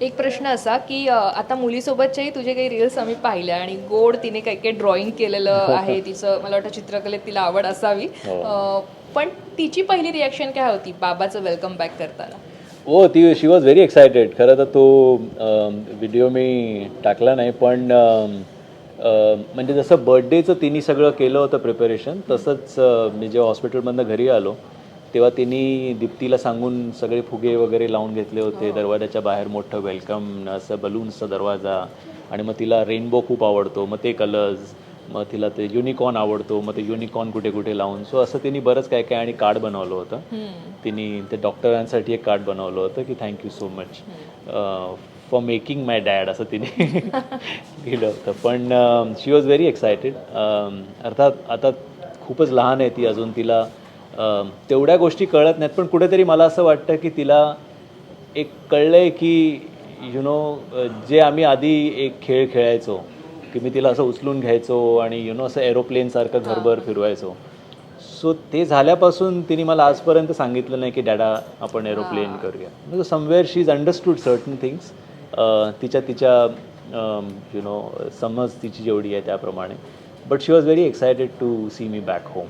एक प्रश्न असा की आता मुलीसोबतच्याही तुझे काही रील्स आम्ही पाहिल्या आणि गोड तिने काही काही ड्रॉइंग केलेलं आहे तिचं मला वाटतं चित्रकलेत तिला आवड असावी. हो. पण तिची पहिली रिॲक्शन काय होती बाबाचं वेलकम बॅक करताना? हो ती शी वॉज व्हेरी एक्सायटेड खरं तर तो व्हिडिओ मी टाकला नाही पण म्हणजे जसं बर्थडेचं तिने सगळं केलं होतं प्रिपरेशन तसंच मी जेव्हा हॉस्पिटलमधनं घरी आलो तेव्हा तिने दीप्तीला सांगून सगळे फुगे वगैरे लावून घेतले होते. दरवाजाच्या बाहेर मोठं वेलकम असं बलून्सचा दरवाजा. आणि मग तिला रेनबो खूप आवडतो. मग ते कलर्स मग तिला ते युनिकॉर्न आवडतो. मग ते युनिकॉर्न कुठे कुठे लावून. सो असं तिने बरंच काय काय आणि कार्ड बनवलं होतं. तिने ते डॉक्टरांसाठी एक कार्ड बनवलं होतं की thank you so much for making my dad असं तिने लिहिलं होतं. पण शी वॉज व्हेरी एक्सायटेड अर्थात आता खूपच लहान आहे ती अजून तिला. तेवढ्या गोष्टी कळत नाहीत. पण कुठेतरी मला असं वाटतं की तिला एक कळलंय की यु नो जे आम्ही आधी एक खेळ खेळायचो की मी तिला असं उचलून घ्यायचो आणि यु नो असं एरोप्लेनसारखं घरभर फिरवायचो. सो ते झाल्यापासून तिने मला आजपर्यंत सांगितलं नाही की डॅडा आपण एरोप्लेन करूया. म्हणजे somewhere she is understood certain things तिच्या तिच्या यु नो समज तिची जेवढी आहे त्याप्रमाणे. But she was very excited to see me back home